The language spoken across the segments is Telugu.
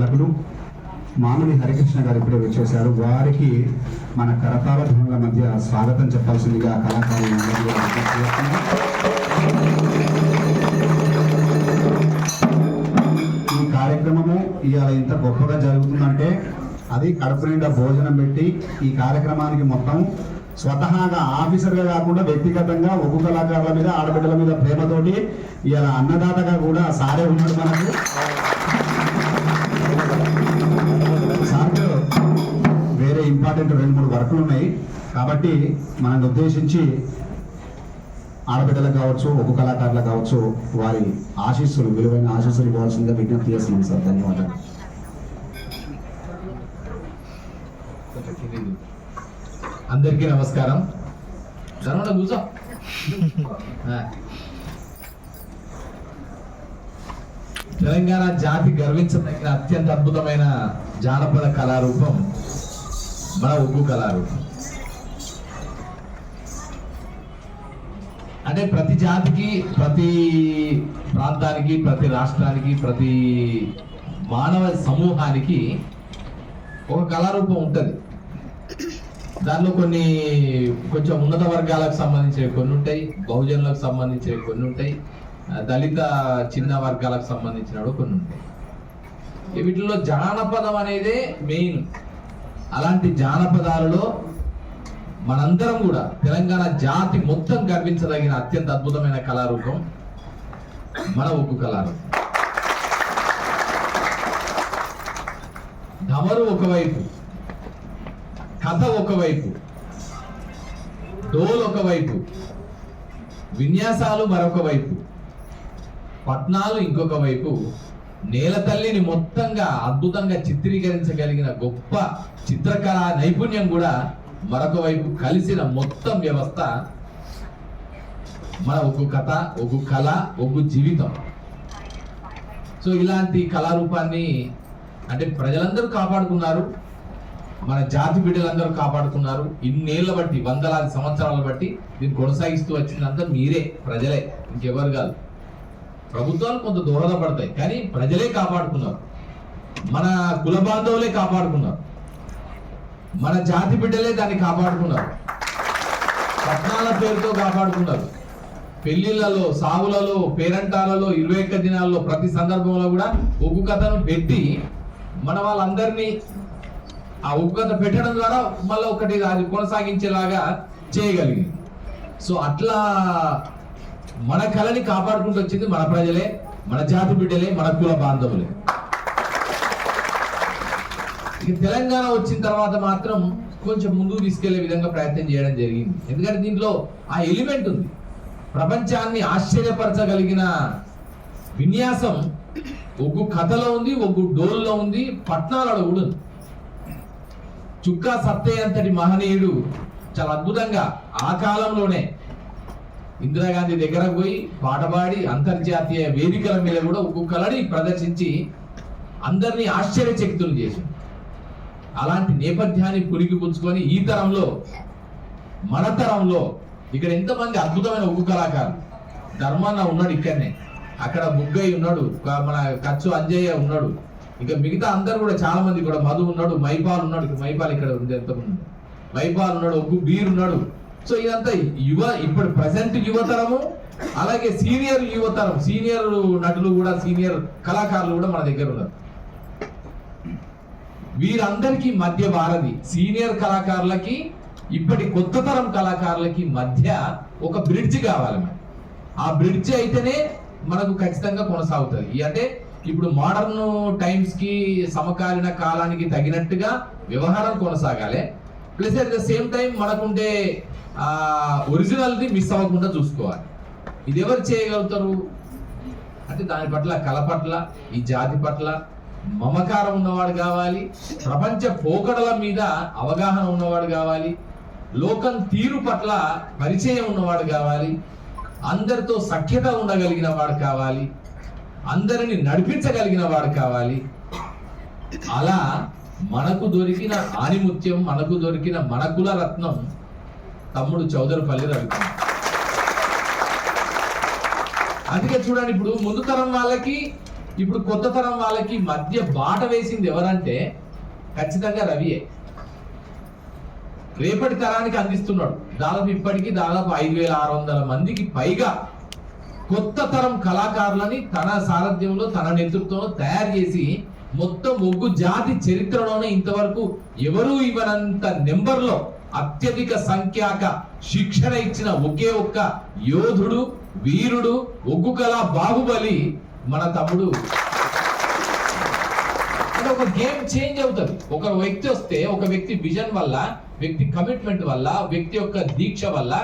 భాషా మానవి హరికృష్ణ గారు ఇప్పుడే వచ్చేశారు. వారికి మన కరతాల ధ్వనుల మధ్య స్వాగతం చెప్పాల్సిందిగా కళాకారులు ఈ కార్యక్రమము ఇవాళ ఇంత గొప్పగా జరుగుతుందంటే అది కడుపు నిండా భోజనం పెట్టి ఈ కార్యక్రమానికి మొత్తం స్వతహాగా ఆఫీసర్గా కాకుండా వ్యక్తిగతంగా ఉప్పు కళాకారుల మీద ఆడబిడ్డల మీద ప్రేమతోటి ఇవాళ అన్నదాతగా కూడా సారే ఉన్నాడు మనకు. ఇంపార్టెంట్ రెండు మూడు వర్కులు ఉన్నాయి. కాబట్టి మనల్ని ఉద్దేశించి ఆడబిడ్డలకు కావచ్చు ఒక్కు కళాకారులకు కావచ్చు వారి ఆశీస్సులు విలువైన ఆశీస్సులు ఇవ్వాల్సిందిగా విజ్ఞప్తి చేస్తున్నాం సార్. ధన్యవాదాలు. అందరికీ నమస్కారం. ధర్మణ కూర్చో. తెలంగాణ జాతి గర్వించదగిన అత్యంత అద్భుతమైన జానపద కళారూపం మన ఉగ్గు కళారూపం అంటే ప్రతి జాతికి ప్రతి ప్రాంతానికి ప్రతి రాష్ట్రానికి ప్రతి మానవ సమూహానికి ఒక కళారూపం ఉంటుంది. దానిలో కొన్ని కొంచెం ఉన్నత వర్గాలకు సంబంధించినవి కొన్ని ఉంటాయి బహుజనులకు సంబంధించినవి కొన్ని ఉంటాయి దళిత చిన్న వర్గాలకు సంబంధించినవి కొన్ని ఉంటాయి. వీటిలో జానపదం అనేదే మెయిన్. అలాంటి జానపదాలలో మనందరం కూడా తెలంగాణ జాతి మొత్తం గర్వించదగిన అత్యంత అద్భుతమైన కళారూపం మన ఉగ్గు కళారూపం. ధమరు ఒకవైపు కథ ఒకవైపు డోల్ ఒకవైపు విన్యాసాలు మరొక వైపు పట్నాలు ఇంకొక వైపు నేల తల్లిని మొత్తంగా అద్భుతంగా చిత్రీకరించగలిగిన గొప్ప చిత్రకళా నైపుణ్యం కూడా మరొక వైపు కలిసిన మొత్తం వ్యవస్థ మన ఒక కథ ఒక కళ ఒక జీవితం. సో ఇలాంటి కళారూపాన్ని అంటే ప్రజలందరూ కాపాడుకున్నారు. మన జాతి బిడ్డలందరూ కాపాడుకున్నారు. ఇన్నేళ్ళ బట్టి వందలాది సంవత్సరాల బట్టి దీన్ని కొనసాగిస్తూ వచ్చిందంతా మీరే ప్రజలే ఇంకెవరు కాదు. ప్రభుత్వాలు కొంత దోహదపడతాయి కానీ ప్రజలే కాపాడుకున్నారు. మన కుల బాంధవులే కాపాడుకున్నారు. మన జాతి బిడ్డలే దాన్ని కాపాడుకున్నారు. పట్నాల పేరుతో కాపాడుకున్నారు. పెళ్ళిళ్ళలో సాగులలో పేరంటాలలో ఇరవై ఒక్క దినాల్లో ప్రతి సందర్భంలో కూడా ఉగ్గు కథను పెట్టి మన వాళ్ళందరినీ ఆ ఉగ్గు కథ పెట్టడం ద్వారా మళ్ళీ ఒకటి అది కొనసాగించేలాగా చేయగలిగింది. సో అట్లా మన కళని కాపాడుకుంటూ వచ్చింది మన ప్రజలే మన జాతి బిడ్డలే మన కుల బాంధవులే. ఇక తెలంగాణ వచ్చిన తర్వాత మాత్రం కొంచెం ముందుకు తీసుకెళ్ళే విధంగా ప్రయత్నం చేయడం జరిగింది. ఎందుకంటే దీంట్లో ఆ ఎలిమెంట్ ఉంది. ప్రపంచాన్ని ఆశ్చర్యపరచగలిగిన విన్యాసం ఒగ్గు కథలో ఉంది ఒగ్గు డోల్లో ఉంది పట్నాలలో కూడా ఉంది. చుక్కా సత్తయ్య అంతటి మహనీయుడు చాలా అద్భుతంగా ఆ కాలంలోనే ఇందిరాగాంధీ దగ్గర పోయి పాట పాడి అంతర్జాతీయ వేదికల మీద కూడా ఒక్కొక్కలని ప్రదర్శించి అందరినీ ఆశ్చర్యచకితులు చేసింది. అలాంటి నేపథ్యాన్ని పుణికిపుచ్చుకొని ఈ తరంలో మన తరంలో ఇక్కడ ఎంతమంది అద్భుతమైన ఉగ్గు కళాకారులు. ధర్మాన ఉన్నాడు ఇక్కడనే. అక్కడ బుగ్గయ్య ఉన్నాడు మన కచ్చు అంజయ్య ఉన్నాడు. ఇంకా మిగతా అందరు కూడా చాలా మంది కూడా మధు ఉన్నాడు మైపాల్ ఉన్నాడు. మైపాల్ ఇక్కడ ఉంది ఎంతమంది. మైపాల్ ఉన్నాడు ఒగ్గు బీర్ ఉన్నాడు. సో ఇదంతా యువ ఇప్పుడు ప్రజెంట్ యువతరము అలాగే సీనియర్ యువతరం సీనియర్ నటులు కూడా సీనియర్ కళాకారులు కూడా మన దగ్గర ఉన్నారు. వీరందరికీ మధ్య వారధి. సీనియర్ కళాకారులకి ఇప్పటి కొత్త తరం కళాకారులకి మధ్య ఒక బ్రిడ్జ్ కావాలి మరి ఆ బ్రిడ్జ్ అయితేనే మనకు ఖచ్చితంగా కొనసాగుతుంది. అంటే ఇప్పుడు మోడర్న్ టైమ్స్కి సమకాలీన కాలానికి తగినట్టుగా వ్యవహారం కొనసాగాలి. Plus at the same time మనకుండే ఆ ఒరిజినల్ని మిస్ అవ్వకుండా చూసుకోవాలి. ఇది ఎవరు చేయగలుగుతారు? అంటే దాని పట్ల కళ పట్ల ఈ జాతి పట్ల మమకారం ఉన్నవాడు కావాలి ప్రపంచ పోకడల మీద అవగాహన ఉన్నవాడు కావాలి లోకం తీరు పట్ల పరిచయం ఉన్నవాడు కావాలి అందరితో సఖ్యత ఉండగలిగిన వాడు కావాలి అందరిని నడిపించగలిగిన వాడు కావాలి. అలా మనకు దొరికిన ఆనిముత్యం మనకు దొరికిన మన కుల రత్నం తమ్ముడు చౌదరిపల్లి రవికుమార్ అందుకే చూడండి ఇప్పుడు ముందు తరం వాళ్ళకి ఇప్పుడు కొత్త తరం వాళ్ళకి మధ్య బాట వేసింది ఎవరంటే ఖచ్చితంగా రవియే. రేపటి తరానికి అందిస్తున్నాడు. దాదాపు ఇప్పటికీ దాదాపు ఐదు వేల ఆరు వందల మందికి పైగా కొత్త తరం కళాకారులని తన సారథ్యంలో తన నేతృత్వంలో తయారు చేసి మొత్తం ఒగ్గు జాతి చరిత్రలోనే ఇంతవరకు ఎవరూ ఇవ్వనంత నెంబర్లో అత్యధిక సంఖ్యాక శిక్షణ ఇచ్చిన ఒకే ఒక్క యోధుడు వీరుడు ఒగ్గు కళ బాహుబలి మన తమ్ముడు. అంటే ఒక గేమ్ చేంజ్ అవుతుంది. ఒక వ్యక్తి వస్తే ఒక వ్యక్తి విజన్ వల్ల వ్యక్తి కమిట్మెంట్ వల్ల వ్యక్తి యొక్క దీక్ష వల్ల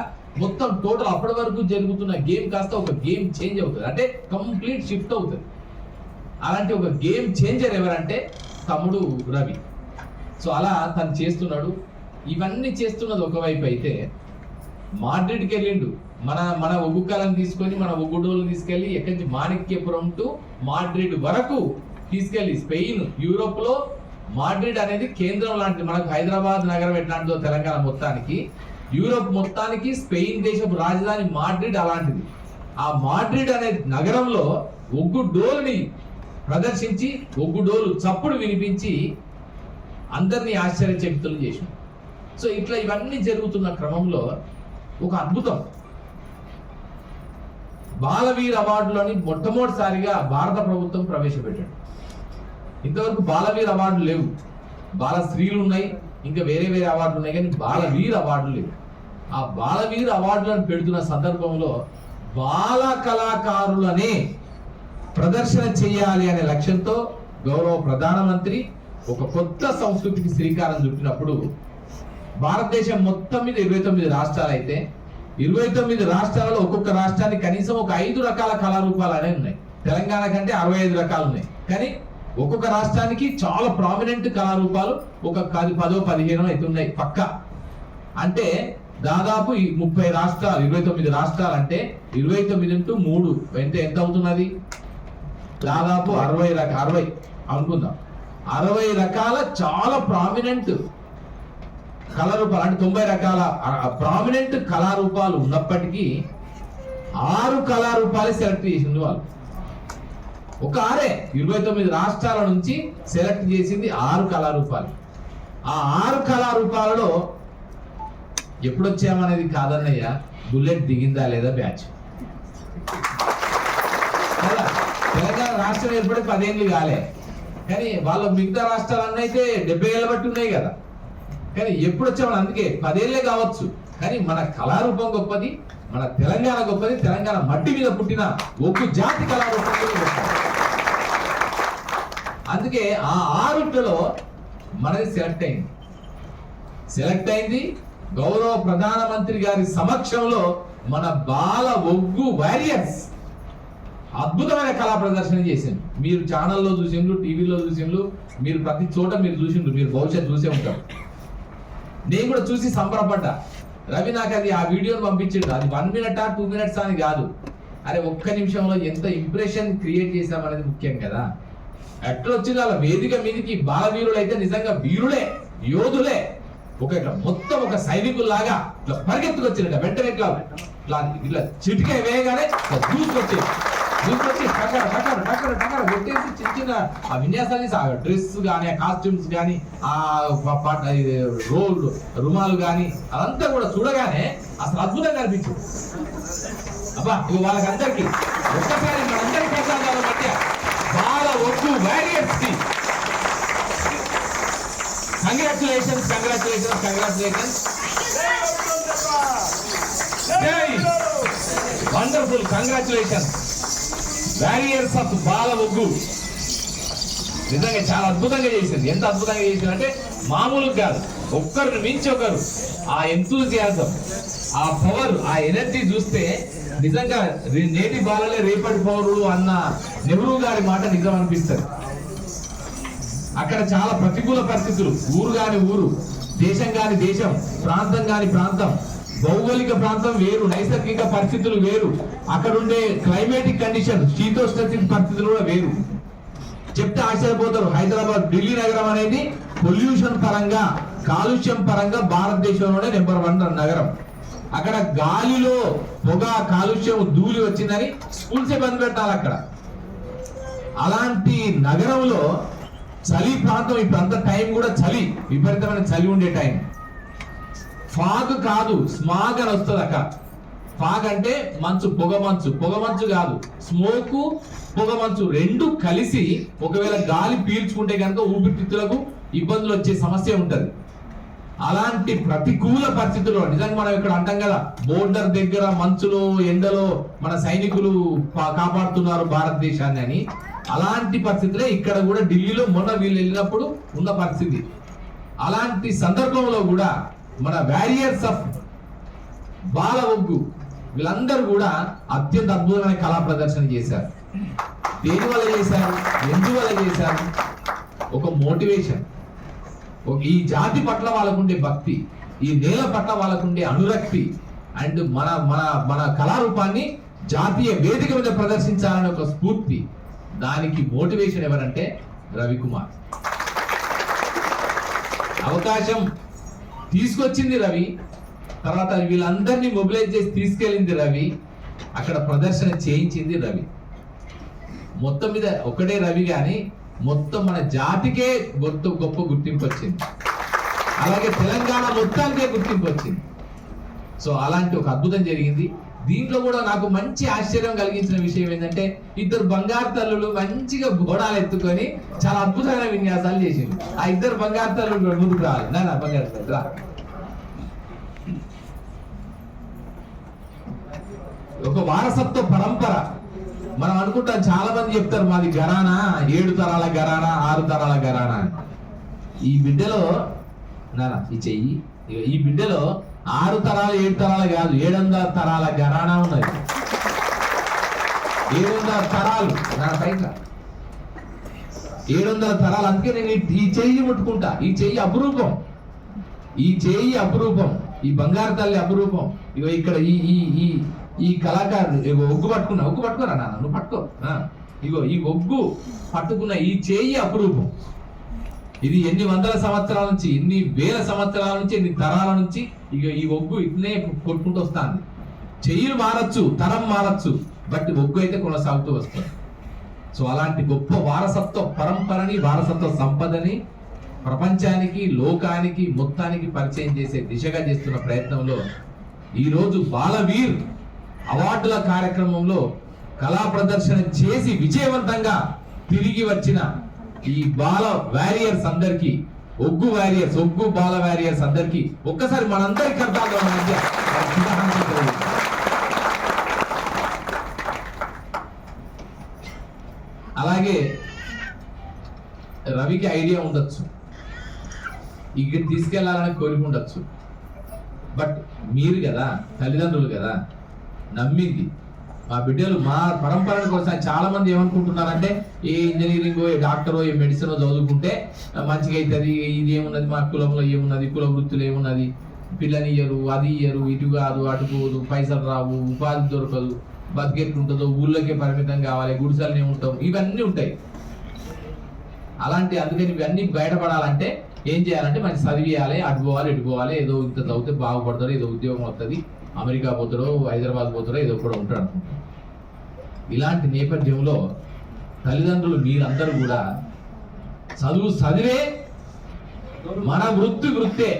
మొత్తం టోటల్ అప్పటి వరకు జరుగుతున్న గేమ్ కాస్త ఒక గేమ్ చేంజ్ అవుతుంది. అంటే కంప్లీట్ షిఫ్ట్ అవుతుంది. అలాంటి ఒక గేమ్ చేంజర్ ఎవరంటే తమ్ముడు రవి. సో అలా తను చేస్తున్నాడు. ఇవన్నీ చేస్తున్నది ఒకవైపు అయితే మాడ్రిడ్కి వెళ్ళిండు. మన మన ఒగ్గు తీసుకొని మన ఒగ్గుడోలు తీసుకెళ్ళి ఎక్కడి నుంచి? మాణిక్యపురం టు మాడ్రిడ్ వరకు తీసుకెళ్ళి స్పెయిన్ యూరోప్లో మాడ్రిడ్ అనేది కేంద్రం లాంటిది మనకు హైదరాబాద్ నగరం ఎట్లాంటిదో తెలంగాణ మొత్తానికి. యూరోప్ మొత్తానికి స్పెయిన్ దేశపు రాజధాని మాడ్రిడ్ అలాంటిది. ఆ మాడ్రిడ్ అనే నగరంలో ఒగ్గు డోల్ని ప్రదర్శించి ఒగ్గు డోలు చప్పుడు వినిపించి అందరినీ ఆశ్చర్యచకితులు చేసింది సో ఇట్లా ఇవన్నీ జరుగుతున్న క్రమంలో ఒక అద్భుతం. బాలవీర్ అవార్డులని మొట్టమొదటిసారిగా భారత ప్రభుత్వం ప్రవేశపెట్టాడు. ఇంతవరకు బాలవీర్ అవార్డులు లేవు. బాల స్త్రీలు ఉన్నాయి ఇంకా వేరే వేరే అవార్డులు ఉన్నాయి కానీ బాలవీర్ అవార్డులు లేవు. ఆ బాలవీర్ అవార్డులను పెడుతున్న సందర్భంలో బాల కళాకారులనే ప్రదర్శన చేయాలి అనే లక్ష్యంతో గౌరవ ప్రధానమంత్రి ఒక కొత్త సంస్కృతికి శ్రీకారం చుట్టినప్పుడు భారతదేశం మొత్తం మీద ఇరవై తొమ్మిది రాష్ట్రాలు అయితే ఇరవై తొమ్మిది రాష్ట్రాలలో ఒక్కొక్క రాష్ట్రానికి కనీసం ఒక ఐదు రకాల కళారూపాలు అనేవి ఉన్నాయి. తెలంగాణ కంటే అరవై ఐదు రకాలు ఉన్నాయి. కానీ ఒక్కొక్క రాష్ట్రానికి చాలా ప్రామినెంట్ కళారూపాలు ఒక పది పదో పదిహేనో అయితే ఉన్నాయి పక్క. అంటే దాదాపు ఈ ముప్పై రాష్ట్రాలు ఇరవై తొమ్మిది రాష్ట్రాలు అంటే ఇరవై తొమ్మిది ఇంటూ మూడు అంటే ఎంత అవుతున్నది? దాదాపు అరవై రక అరవై అనుకుందాం. అరవై రకాల చాలా ప్రామినెంట్ కళారూపాలు అంటే తొంభై రకాల ప్రామినెంట్ కళారూపాలు ఉన్నప్పటికీ ఆరు కళారూపాలే సెలెక్ట్ చేసింది వాళ్ళు. ఒక ఆరే ఇరవై తొమ్మిది రాష్ట్రాల నుంచి సెలెక్ట్ చేసింది ఆరు కళారూపాలు. ఆ ఆరు కళారూపాలలో ఎప్పుడు వచ్చామనేది కాదన్నయ్య బుల్లెట్ దిగిందా లేదా బ్యాచ్. తెలంగాణ రాష్ట్రం ఏర్పడి పదేళ్ళు కాలే. కానీ వాళ్ళ మిగతా రాష్ట్రాలన్నీ అయితే డెబ్బై ఏళ్ళ బట్టి ఉన్నాయి కదా. కానీ ఎప్పుడు వచ్చామని అందుకే పదేళ్ళే కావచ్చు. కానీ మన కళారూపం గొప్పది మన తెలంగాణ గొప్పది తెలంగాణ మట్టి మీద పుట్టిన ఒక్కు జాతి కళారూపం అందుకే ఆ ఆరుట్లో మనది సెలెక్ట్ అయింది. సెలెక్ట్ అయింది గౌరవ ప్రధానమంత్రి గారి సమక్షంలో మన బాల ఒగ్గు వారియర్స్ అద్భుతమైన కళా ప్రదర్శన చేసింది మీరు ఛానల్లో చూసిండ్రు టీవీలో చూసిండ్రు మీరు ప్రతి చోట మీరు చూసిండ్రు మీరు భవిష్యత్ చూసే ఉంటారు. నేను కూడా చూసి సంబరపడ్డా. రవి నాకు అది ఆ వీడియోని పంపించిండు. అది వన్ మినిట్ ఆ టూ మినిట్స్ అని కాదు. అరే ఒక్క నిమిషంలో ఎంత ఇంప్రెషన్ క్రియేట్ చేశామనేది ముఖ్యం కదా. ఎట్లా వచ్చింది అలా వేదిక మీదకి? బాలవీరులు అయితే నిజంగా వీరులే యోధులే. ఒక ఇట్లా మొత్తం ఒక సైనికుల్లాగా ఇట్లా పరిగెత్తుకొచ్చినట్ట వెంటనే ఇట్లా ఇట్లా ఇట్లా చిటికే వేయగానే ఇట్లా దూసుకొచ్చి టకర టకర టకర టకర కొట్టేసి చిన్న చిన్న ఆ విన్యాసాలు చేసి ఆ డ్రెస్ కానీ ఆ కాస్ట్యూమ్స్ కానీ ఆ ప- ప- ఇది రోల్ రుమాలు కానీ అదంతా కూడా చూడగానే అసలు అద్భుతంగా అనిపించింది. అబ్బా ఇక వాళ్ళకందరికి ఒక్కసారి మనందరి ప్రసాదాల మధ్య బాల ఒడ్డు వారియర్స్కి. Congratulations congratulations congratulations wonderful congratulations warriors of బాల ఒగ్గు నిజంగా చాలా అద్భుతంగా చేసింది. ఎంత అద్భుతంగా చేసింది అంటే మామూలు కాదు. ఒక్కరిని మించి ఒకరు. ఆ ఎంతూజియాజం ఆ పవర్ ఆ ఎనర్జీ చూస్తే నిజంగా నేటి బాలలే రేపటి పౌరులు అన్న నెహ్రూ గారి మాట నిజం అనిపిస్తుంది. అక్కడ చాలా ప్రతికూల పరిస్థితులు. ఊరు కాని ఊరు దేశం కాని దేశం ప్రాంతం కాని ప్రాంతం. భౌగోళిక ప్రాంతం వేరు నైసర్గిక పరిస్థితులు వేరు. అక్కడ ఉండే క్లైమేటిక్ కండిషన్ శీతోష్ణ పరిస్థితులు కూడా వేరు. చెప్తే ఆశ్చర్యపోతారు. హైదరాబాద్ ఢిల్లీ నగరం అనేది పొల్యూషన్ పరంగా కాలుష్యం పరంగా భారతదేశంలోనే నెంబర్ వన్ నగరం. అక్కడ గాలిలో పొగ కాలుష్యం ధూళి వచ్చిందని స్కూల్సే బంద్ పెట్టాలి అక్కడ. అలాంటి నగరంలో చలి ప్రాంతం ఇప్పుడు అంత టైం కూడా చలి విపరీతమైన చలి ఉండే టైం. ఫాగ్ కాదు స్మాగ్ అని వస్తుంది అక్క. ఫాగ్ అంటే మంచు పొగ మంచు. పొగ మంచు కాదు స్మోక్ పొగ మంచు. రెండు కలిసి ఒకవేళ గాలి పీల్చుకుంటే కనుక ఊపిరితిత్తులకు ఇబ్బందులు వచ్చే సమస్య ఉంటుంది. అలాంటి ప్రతికూల పరిస్థితుల్లో నిజంగా మనం ఇక్కడ అంటాం కదా బోర్డర్ దగ్గర మంచులో ఎండలో మన సైనికులు పా- కాపాడుతున్నారు భారతదేశాన్ని అని. అలాంటి పరిస్థితులే ఇక్కడ కూడా ఢిల్లీలో మొన్న వీళ్ళు వెళ్ళినప్పుడు ఉన్న పరిస్థితి. అలాంటి సందర్భంలో కూడా మన వ్యారియర్స్ ఆఫ్ బాల ఒగ్గు వీళ్ళందరూ కూడా అత్యంత అద్భుతమైన కళా ప్రదర్శన చేశారు. దేని వల్ల చేశారు? ఎందువల్ల చేశారు? ఒక మోటివేషన్ ఈ జాతి పట్ల వాళ్ళకుండే భక్తి ఈ నేల పట్ల వాళ్ళకుండే అనురక్తి అండ్ మన మన మన కళారూపాన్ని జాతీయ వేదిక మీద ప్రదర్శించాలనే ఒక స్ఫూర్తి. దానికి మోటివేషన్ ఎవరంటే రవికుమార్. అవకాశం తీసుకొచ్చింది రవి. తర్వాత వీళ్ళందరినీ మొబిలైజ్ చేసి తీసుకెళ్ళింది రవి. అక్కడ ప్రదర్శన చేయించింది రవి. మొత్తం మీద ఒకటే రవి కానీ మొత్తం మన జాతికే గొప్ప గొప్ప గుర్తింపు వచ్చింది అలాగే తెలంగాణ మొత్తానికే గుర్తింపు వచ్చింది సో అలాంటి ఒక అద్భుతం జరిగింది. దీంట్లో కూడా నాకు మంచి ఆశ్చర్యం కలిగించిన విషయం ఏంటంటే ఇద్దరు బంగారు తల్లులు మంచిగా గోడాలు ఎత్తుకొని చాలా అద్భుతమైన విన్యాసాలు చేసింది ఆ ఇద్దరు బంగారు తల్లులు ముందుకు రావాలి. నా బంగారు తల్లి రా. ఒక వారసత్వ పరంపర. మనం అనుకుంటాం చాలా మంది చెప్తారు మాది గరానా ఏడు తరాల గరానా ఆరు తరాల గరానా ఈ బిడ్డలో నానా ఈ చెయ్యి ఈ బిడ్డలో ఆరు తరాలు ఏడు తరాలు కాదు ఏడు వందల తరాల గరానా ఉన్నది. ఏడు వందల తరాలు. నా పైన ఏడు వందల తరాలు. అందుకే నేను ఈ- చెయ్యి ముట్టుకుంటా. ఈ చెయ్యి అపురూపం. ఈ చేయి అపురూపం. ఈ బంగారు తల్లి అపురూపం. ఇగో ఇక్కడ ఈ ఈ ఈ ఈ కళాకారుడు. ఇగో ఒగ్గు పట్టుకున్నా. ఒగ్గు పట్టుకోరా నాన్న? నువ్వు పట్టుకో. ఇగో ఈ ఒగ్గు పట్టుకున్న ఈ చేయి అపురూపం. ఇది ఎన్ని వందల సంవత్సరాల నుంచి ఎన్ని వేల సంవత్సరాల నుంచి ఎన్ని తరాల నుంచి ఇక ఈ ఒగ్గు ఇట్లే కొట్టుకుంటూ వస్తుంది. చెయ్యిలు మారచ్చు తరం మారచ్చు బట్ ఒగ్గు అయితే కొనసాగుతూ వస్తుంది. సో అలాంటి గొప్ప వారసత్వ పరంపరని వారసత్వ సంపదని ప్రపంచానికి లోకానికి మొత్తానికి పరిచయం చేసే దిశగా చేస్తున్న ప్రయత్నంలో ఈరోజు బాలవీర్ అవార్డుల కార్యక్రమంలో కళా ప్రదర్శన చేసి విజయవంతంగా తిరిగి వచ్చిన ఈ బాల వారియర్స్ అందరికీ ఒగ్గు వారియర్స్ ఒగ్గు బాల వారియర్స్ అందరికి ఒక్కసారి మనందరి కర్తాల మధ్య అలాగే రవికి ఐడియా ఉండొచ్చు. ఇక్కడ తీసుకెళ్ళాలని కోరిక ఉండొచ్చు. బట్ మీరు కదా తల్లిదండ్రులు కదా నమ్మింది ఆ బిడ్డలు మా పరంపరను కోసం చాలా మంది ఏమనుకుంటున్నారంటే ఏ ఇంజనీరింగ్ ఏ డాక్టరో ఏ మెడిసిన్ చదువుకుంటే మంచిగా అవుతుంది ఇది ఏమున్నది మా కులంలో ఏమున్నది కుల వృత్తులు ఏమున్నది పిల్లని ఇయ్యరు అది ఇయ్యరు ఇటు కాదు అటు పోదు పైసలు రావు ఉపాధి దొరకదు బతికెట్లుంటుందో ఊళ్ళోకే పరిమితం కావాలి గుడిసెలనే ఉంటాం ఇవన్నీ ఉంటాయి. అలాంటి అందుకని ఇవన్నీ బయటపడాలంటే ఏం చేయాలంటే మంచి చదివేయాలి అటు పోవాలి ఇటు పోవాలి ఏదో ఇంత చదివితే బాగుపడతారు ఏదో ఉద్యోగం వస్తుంది అమెరికా పోతారో హైదరాబాద్ పోతాడో ఏదో కూడా ఉంటాడు ఇలాంటి నేపథ్యంలో తల్లిదండ్రులు మీరందరూ కూడా చదువు చదివే మన వృత్తి వృత్తే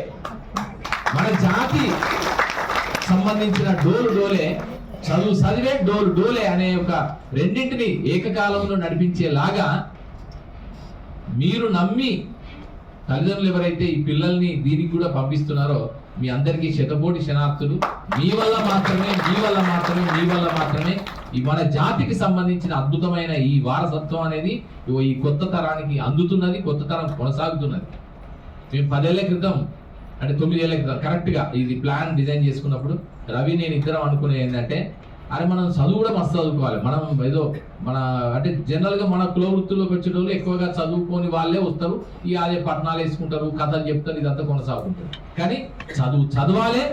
మన జాతి సంబంధించిన డోలు డోలే చదువు చదివే డోలు డోలే అనే ఒక రెండింటిని ఏకకాలంలో నడిపించేలాగా మీరు నమ్మి తల్లిదండ్రులు ఎవరైతే ఈ పిల్లల్ని దీనికి కూడా పంపిస్తున్నారో మీ అందరికీ శతకోటి శనార్థులు మీ వల్ల మాత్రమే మీ వల్ల మాత్రమే మీ వల్ల మాత్రమే ఈ మన జాతికి సంబంధించిన అద్భుతమైన ఈ వారసత్వం అనేది ఈ కొత్త తరానికి అందుతున్నది కొత్త తరం కొనసాగుతున్నది. మేము పదేళ్ళ క్రితం అంటే తొమ్మిదేళ్ళ క్రితం కరెక్ట్గా ఇది ప్లాన్ డిజైన్ చేసుకున్నప్పుడు రవి నేను ఇద్దరం అనుకునే ఏంటంటే అరే మనం చదువు కూడా మస్తు చదువుకోవాలి. మనం ఏదో మన అంటే జనరల్గా మన కుల వచ్చే వాళ్ళు ఎక్కువగా చదువుకొని వాళ్ళే వస్తారు. ఈ అదే పట్టణాలు వేసుకుంటారు కథలు చెప్తారు ఇదంతా కొనసాగుతుంటారు కానీ చదువు చదవాలి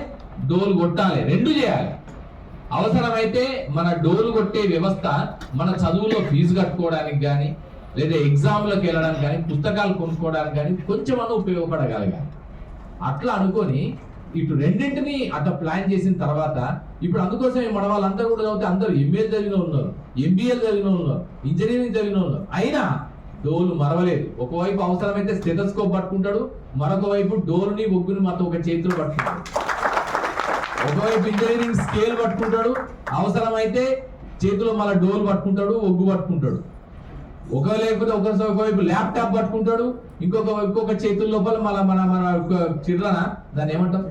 డోలు కొట్టాలి రెండు చేయాలి. అవసరమైతే మన డోలు కొట్టే వ్యవస్థ మన చదువులో ఫీజు కట్టుకోవడానికి కానీ లేదా ఎగ్జామ్లకు వెళ్ళడానికి కానీ పుస్తకాలు కొనుక్కోవడానికి కానీ కొంచెమన్నా ఉపయోగపడగలగాలి. అట్లా అనుకొని ఇటు రెండింటిని అట్లా ప్లాన్ చేసిన తర్వాత ఇప్పుడు అందుకోసమే మన వాళ్ళందరూ కూడా చదివితే అందరూ ఎంఏ చదివిన ఉన్నారు ఎంబీఏ చదివిన వాళ్ళు ఉన్నారు ఇంజనీరింగ్ చదివిన వాళ్ళు ఉన్నారు. అయినా డోలు మరవలేదు. ఒకవైపు అవసరమైతే స్టెటస్కోప్ పట్టుకుంటాడు మరొక వైపు డోలుని ఒగ్గుని మొత్తం ఒక చేతిలో పట్టుకుంటాడు. ఒకవైపు ఇంజనీరింగ్ స్కేల్ పట్టుకుంటాడు అవసరమైతే చేతిలో మళ్ళీ డోలు పట్టుకుంటాడు ఒగ్గు పట్టుకుంటాడు. ఒక లేకపోతే ఒక వైపు ల్యాప్టాప్ పట్టుకుంటాడు ఇంకొక ఇంకొక చేతుల లోపల మన మన మన చిర్రన? దాన్ని ఏమంటాం?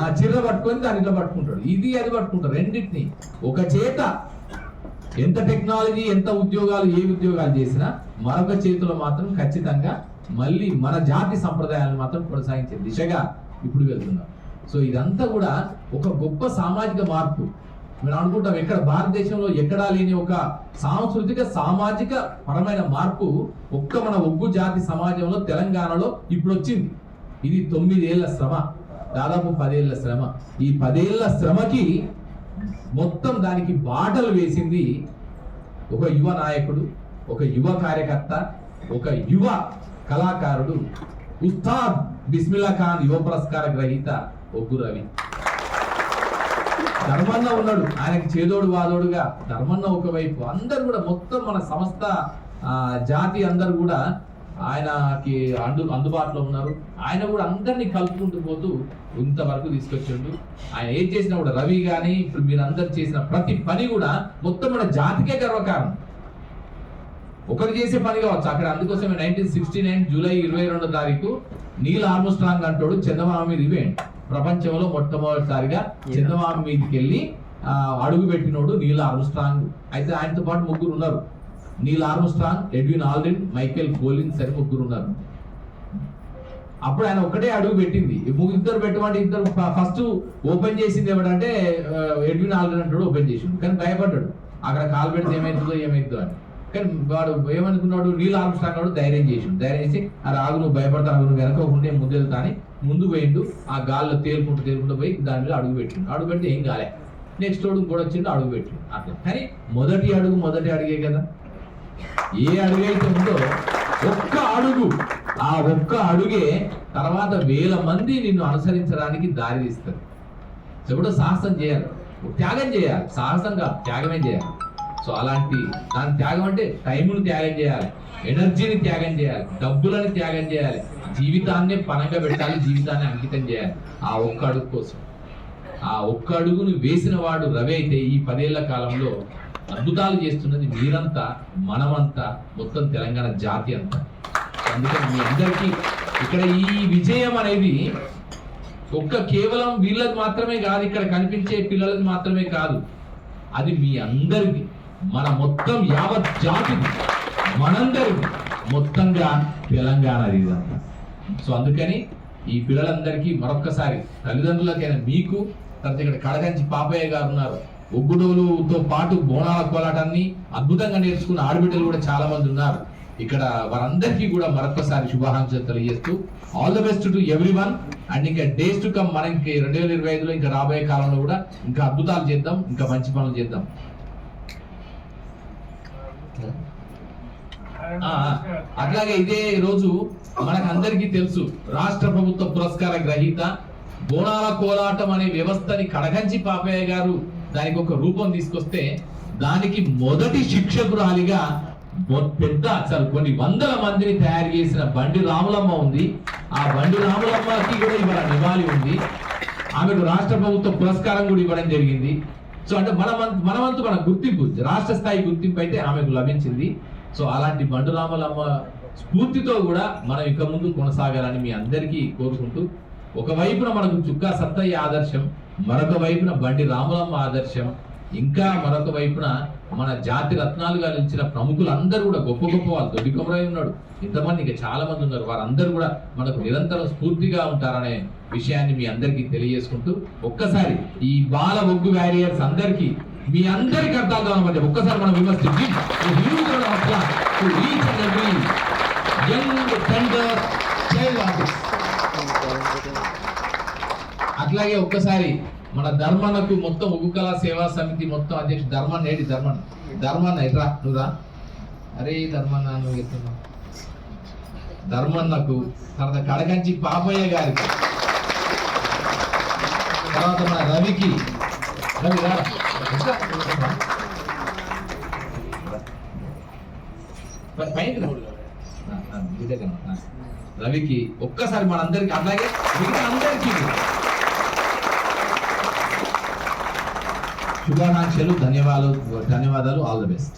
ఆ చిర్ర పట్టుకొని దాని ఇట్లా పట్టుకుంటాడు. ఇది అది పట్టుకుంటాడు రెండింటిని. ఒక చేత ఎంత టెక్నాలజీ ఎంత ఉద్యోగాలు ఏ ఉద్యోగాలు చేసినా మరొక చేతిలో మాత్రం ఖచ్చితంగా మళ్ళీ మన జాతి సంప్రదాయాలను మాత్రం కొనసాగించే దిశగా ఇప్పుడు వెళ్తున్నాం. సో ఇదంతా కూడా ఒక గొప్ప సామాజిక మార్పు. మేము అనుకుంటాం ఎక్కడ భారతదేశంలో ఎక్కడా లేని ఒక సాంస్కృతిక సామాజిక పరమైన మార్పు ఒక్క మన ఒగ్గు జాతి సమాజంలో తెలంగాణలో ఇప్పుడు వచ్చింది ఇది తొమ్మిదేళ్ళ శ్రమ దాదాపు పదేళ్ళ శ్రమ. ఈ పదేళ్ళ శ్రమకి మొత్తం దానికి బాటలు వేసింది ఒక యువ నాయకుడు ఒక యువ కార్యకర్త ఒక యువ కళాకారుడు ఉస్తాద్ బిస్మిల్లా ఖాన్ యువ పురస్కార గ్రహీత ఒగ్గు రవి. ధర్మన్న ఉన్నాడు. ఆయనకి చేదోడు వాదోడుగా ధర్మన్న ఒకవైపు. అందరు కూడా మొత్తం మన సంస్థ ఆ, జాతి అందరు కూడా ఆయనకి అందు అందుబాటులో ఉన్నారు. ఆయన కూడా అందరినీ కలుపుకుంటూ పోతూ ఇంతవరకు తీసుకొచ్చిండు. ఆయన ఏం చేసినా కూడా రవి కానీ ఇప్పుడు మీరు అందరు చేసిన ప్రతి పని కూడా మొత్తం మన జాతికే గర్వకారణం. ఒకరు చేసే పని కావచ్చు. అక్కడ అందుకోసమే నైన్టీన్ సిక్స్టీ నైన్ జూలై ఇరవై రెండో తారీఖు నీల్ ఆర్మస్ట్రాంగ్ అంటాడు చందమామ మీద ఈవెంట్ ప్రపంచంలో మొట్టమొదటిసారిగా చందమామ మీదకి వెళ్ళి అడుగు పెట్టినోడు నీల్ ఆర్మ్స్ట్రాంగ్. అయితే ఆయనతో పాటు ముగ్గురు ఉన్నారు. Neil Armstrong Edwin Aldrin Michael Collins అని ముగ్గురు ఉన్నారు. అప్పుడు ఆయన ఒక్కటే అడుగు పెట్టింది ఇద్దరు పెట్టమంటే ఇద్దరు ఫస్ట్ ఓపెన్ చేసింది ఏమిటంటే ఎడ్విన్ ఆల్డ్రిన్ అంటాడు ఓపెన్ చేసిండు. కానీ భయపడ్డాడు. అక్కడ కాలు పెడితే ఏమైతుందో ఏమైతుందో అని. కానీ వాడు ఏమనుకున్నాడు? నీళ్ళు ఆర్మ్స్ట్రాంగ్ ధైర్యం చేసిండు. ధైర్యం చేసి ఆ రాగు నువ్వు భయపడతావు నువ్వు వెనక ఉండే ముందు వెళ్తా అని ముందు పోయిండు. ఆ గాల్లో తేలుకుంటూ తేలుకుంటూ పోయి దాని మీద అడుగు పెట్టిండు. అడుగు పెడితే ఏం కాలే. నెక్స్ట్ అడుగు కూడా వచ్చిండు అడుగు పెట్టిండు. అట్లా. కానీ మొదటి అడుగు మొదటి అడిగే కదా. ఏ అడుగు అయితే ఉందో ఒక్క అడుగు. ఆ ఒక్క అడుగే తర్వాత వేల మంది నిన్ను అనుసరించడానికి దారి తీస్తారు ఎప్పుడో సాహసం చేయాలి. త్యాగం చేయాలి. సాహసంగా త్యాగమే చేయాలి. సో అలాంటి దాని త్యాగం అంటే టైంను త్యాగం చేయాలి ఎనర్జీని త్యాగం చేయాలి డబ్బులను త్యాగం చేయాలి జీవితాన్ని పనంగా పెట్టాలి జీవితాన్ని అంకితం చేయాలి. ఆ ఒక్క అడుగు కోసం. ఆ ఒక్క అడుగును వేసిన వాడు రవి అయితే ఈ పదేళ్ళ కాలంలో అద్భుతాలు చేస్తున్నది మీరంతా మనమంతా మొత్తం తెలంగాణ జాతి అంతా. అందుకని మీ అందరికీ ఇక్కడ ఈ విజయం అనేది ఒక్క కేవలం వీళ్ళకి మాత్రమే కాదు ఇక్కడ కనిపించే పిల్లలకి మాత్రమే కాదు. అది మీ అందరికీ మన మొత్తం యావత్ జాతి మనందరికి మొత్తంగా తెలంగాణ ఇదంతా సో అందుకని ఈ పిల్లలందరికీ మరొక్కసారి తల్లిదండ్రులకైనా మీకు తర్వాత ఇక్కడ కడగంచి పాపయ్య గారు ఉన్నారు ఒగ్గుడోలుతో పాటు బోనాల కోలాటాన్ని అద్భుతంగా నేర్చుకున్న ఆడబిడ్డలు కూడా చాలా మంది ఉన్నారు. ఇక్కడ వారందరికీ కూడా మరొకసారి శుభాకాంక్షలు తెలియజేస్తూ all the best to everyone and ఇంకా డేస్ టు కమ్ మనకి రెండు వేల ఇరవై ఐదులో ఇంకా రాబోయే కాలంలో కూడా ఇంకా అద్భుతాలు చేద్దాం ఇంకా మంచి పనులు చేద్దాం. అట్లాగే ఇదే రోజు మనకు అందరికీ తెలుసు రాష్ట్ర ప్రభుత్వ పురస్కార గ్రహీత బోనాల కోలాటం అనే వ్యవస్థని కడగంచి పాపయ్య గారు దానికి ఒక రూపం తీసుకొస్తే దానికి మొదటి శిక్షకురాలిగా పెద్ద అసలు కొన్ని వందల మందిని తయారు చేసిన బండి రాములమ్మ ఉంది. ఆ బండి రాములమ్మకి కూడా ఇవాళ నివాళి ఉంది. ఆమెకు రాష్ట్ర ప్రభుత్వ పురస్కారం కూడా ఇవ్వడం జరిగింది. సో అంటే మన వం- మన వంతు మన గుర్తింపు రాష్ట్ర స్థాయి గుర్తింపు అయితే ఆమెకు లభించింది. సో అలాంటి బండురామలమ్మ స్ఫూర్తితో కూడా మనం ఇక ముందు కొనసాగాలని మీ అందరికీ కోరుకుంటూ ఒకవైపున మనకు చుక్కా సత్తయ్య ఆదర్శం మరొక వైపున బండి రాములమ్మ ఆదర్శం ఇంకా మరొక వైపున మన జాతి రత్నాలుగా నిలిచిన ప్రముఖులందరూ కూడా గొప్ప గొప్ప వాళ్ళు దొడ్డి ఉన్నాడు. ఇంతమంది ఇంకా చాలా మంది ఉన్నారు. వారందరూ కూడా మనకు నిరంతరం స్ఫూర్తిగా ఉంటారనే విషయాన్ని మీ అందరికీ తెలియజేసుకుంటూ ఒక్కసారి ఈ బాల ఒగ్గు వ్యారియర్స్ అందరికీ మీ అందరికి అర్థం కావాలంటే ఒక్కసారి మనం విమర్శ అట్లాగే ఒక్కసారి మన ధర్మనకు మొత్తం ఉగుకళ సేవా సమితి మొత్తం అధ్యక్షుడు ధర్మన్ ఏడి ధర్మన్ ధర్మన్ ఎట్రా? నువ్వురా? అరే ధర్మన్న నువ్వు ఎత్తున్నా ధర్మన్నకు తర్వాత కడకంచి పాపయ్య గారికి తర్వాత మన రవికి రవి రవికి ఒక్కసారి మనందరికి అలాగే మిగతా అందరికీ శుభాకాంక్షలు ధన్యవాదాలు ధన్యవాదాలు ఆల్ ద బెస్ట్